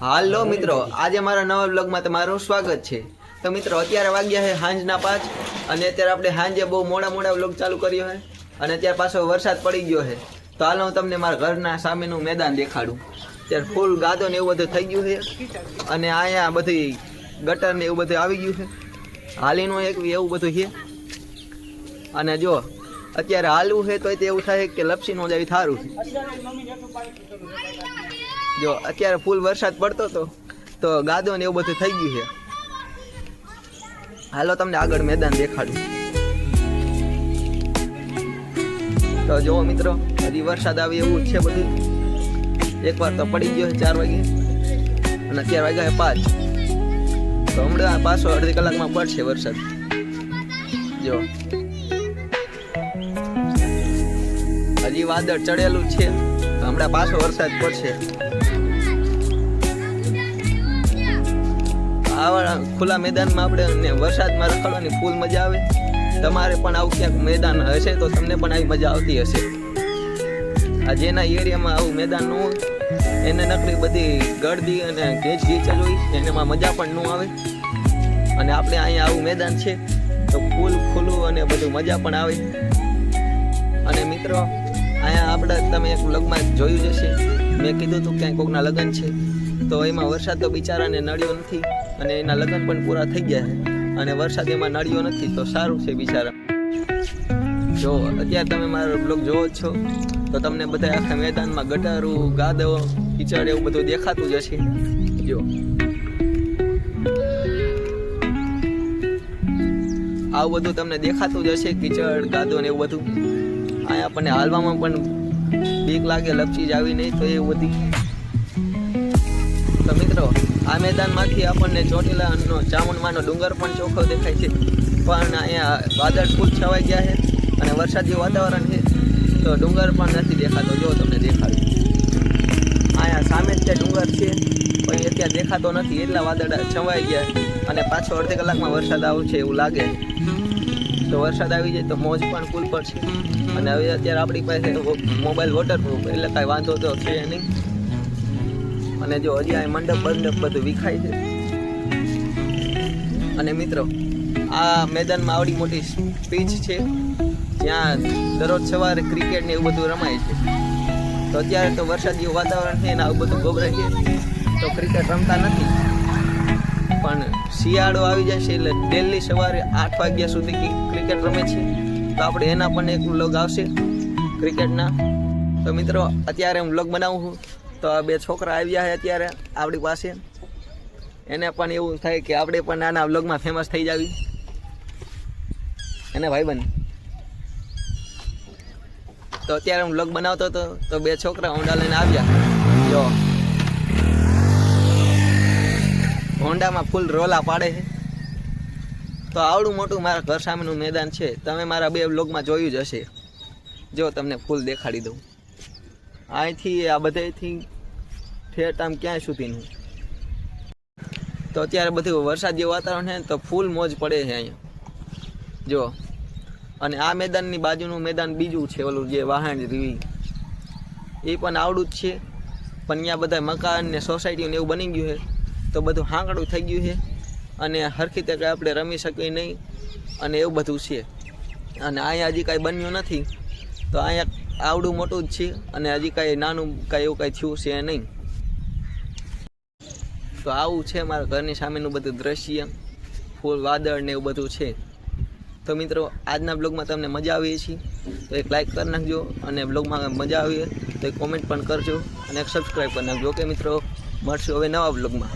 હાલો મિત્રો, આજે મારા નવા બ્લોગમાં તમારું સ્વાગત છે. તો મિત્રો, અત્યારે વાગ્યા છે સાંજના પાંચ અને અત્યારે આપણે સાંજે બહુ મોડા મોડા બ્લોગ ચાલુ કર્યો છે અને અત્યારે પાછો વરસાદ પડી ગયો છે. તો હાલ હું તમને મારા ઘરના સામેનું મેદાન દેખાડું. ત્યારે ફૂલ ગાદો ને એવું બધું થઈ ગયું છે અને અહીંયા બધી ગટર ને એવું બધું આવી ગયું છે. હાલીનું એક એવું બધું છે. અને જો અત્યારે હાલવું છે તો એવું થાય કે લપસી નો જાય થારું જો, અત્યારે ફૂલ વરસાદ પડતો હતો તો ગાદો ને એવું બધું થઈ ગયું છે. હાલો, તમને આગળ મેદાન દેખાડું. તો જુઓ મિત્રો, હજી વરસાદ આવે એવું છે બધું. એકવાર તો પડી ગયો છે ચાર વાગે, અને અત્યારે વાગ્યા પાંચ. તો હમણાં પાછો અડધી કલાકમાં પડશે વરસાદ. જો. હજી વાદળ ચડેલું છે. હમણાં પાછો વરસાદ પડશે. આવા ખુલ્લા મેદાનમાં આપણે વરસાદમાં રખડવાની ફૂલ મજા આવે. તમારે પણ આવું ક્યાંક મેદાન હશે તો તમને પણ આવી મજા આવતી હશે. આ જેના એરિયામાં આવું મેદાન ન હોય, એને નકરી બધી ગળદી અને ઘેચ ઘેચ હોય, એનામાં મજા પણ ન આવે. અને આપણે અહીંયા આવું મેદાન છે, તો ફૂલ ખુલ્લું અને બધું મજા પણ આવે. અને મિત્રો આપણે તમે એક લગમાં જોયું જ હશે. મેં કીધું હતું ક્યાંય કોકના લગ્ન છે. તો એમાં વરસાદ તો બિચારાને નડ્યો નથી અને એના લગ્ન પણ પૂરા થઈ ગયા છે. અને વરસાદ એમાં નડ્યો નથી તો સારું છે બિચારા. જો, અત્યારે તમે મારો બ્લોગ જોવો છો. તો તમને બધા આખા મેદાનમાં ગટારું, ગાદો, કિચડ એવું બધું દેખાતું જ હશે. જો. આવું બધું તમને દેખાતું જ હશે, કિચડ, ગાદો ને એવું બધું. અહીંયા આપણને હાલવામાં પણ બીક લાગે, લપસી જ આવી નહીં તો એવું બધી તો મિત્રો, આ મેદાનમાંથી આપણને ચોટીલાનો ચામુંડમાનો ડુંગર પણ ચોખ્ખો દેખાય છે. પણ અહીંયા વાદળ ફૂલ છવાઈ ગયા છે અને વરસાદી વાતાવરણ છે. તો ડુંગર પણ નથી દેખાતો. જો તમને દેખાડું અહીંયા સામે જ તે ડુંગર છે પણ અત્યારે દેખાતો નથી. એટલા વાદળ છવાઈ ગયા અને પાછો અડધી કલાકમાં વરસાદ આવશે એવું લાગે તો વરસાદ આવી જાય તો મોજ પણ કુલ પર છે અને હવે અત્યારે આપણી પાસે મોબાઈલ વોટરપ્રૂફ એટલે કાંઈ વાંધો તો છે નહીં. અને જો હજી આ મંડપ મંડપ બધું વિખાય છે. અને મિત્રો, આ મેદાનમાં આવડી મોટી પીચ છે, જ્યાં દરરોજ સવારે ક્રિકેટ ને એવું બધું રમાય છે. તો અત્યારે તો વરસાદ જેવું વાતાવરણ છે ને આવું બધું ગભરાય છે તો ક્રિકેટ રમતા નથી. પણ શિયાળો આવી છે એટલે ડેલી સવારે આઠ વાગ્યા સુધી ક્રિકેટ રમે છે. તો આપણે એના પણ એક વ્લોગ આવશે ક્રિકેટના તો મિત્રો, અત્યારે હું વ્લોગ બનાવું છું. તો આ બે છોકરા આવ્યા છે અત્યારે આપણી પાસે. એને પણ એવું થાય કે આપણે પણ નાના વ્લોગમાં ફેમસ થઈ જાવી. એને ભાઈબંધ. તો અત્યારે હું વ્લોગ બનાવતો હતો. તો બે છોકરા ઊંડા લઈને આવ્યા. જો. હોન્ડામાં ફૂલ રોલા પાડે છે. તો આવડું મોટું મારા ઘર સામેનું મેદાન છે. તમે મારા બે બ્લોગમાં જોયું જ હશે. જો તમને ફૂલ દેખાડી દઉં. અહીંથી આ બધેથી ઠેઠ આમ ક્યાંય સુધીનું તો અત્યારે બધું વરસાદ જેવું વાતાવરણ છે તો ફૂલ મોજ પડે છે અહીંયા. જો. અને આ મેદાનની બાજુનું મેદાન બીજું છે, ઓલું જે વાહન રીવી એ પણ આવડું જ છે. પણ અહીંયા બધા મકાન ને સોસાયટી એવું બની ગયું છે. તો બધું હાંકડું થઈ ગયું છે. અને હરખી તકે આપણે રમી શકીએ નહીં. અને એવું બધું છે. અને અહીંયા હજી કાંઈ બન્યું નથી. તો અહીંયા આવડું મોટું જ છે. અને હજી કાંઈ નાનું કાંઈ એવું કાંઈ થયું છે નહીં. તો આવું છે મારા ઘરની સામેનું બધું દ્રશ્ય. ફૂલ વાદળ ને એવું બધું છે. તો મિત્રો, આજના બ્લોગમાં તમને મજા આવી છે તો એક લાઇક કરી નાખજો. અને બ્લોગમાં મજા આવી તો એક કોમેન્ટ પણ કરજો. અને એક સબસ્ક્રાઈબ કરી નાખજો. ઓકે મિત્રો, મળશું હવે નવા બ્લોગમાં.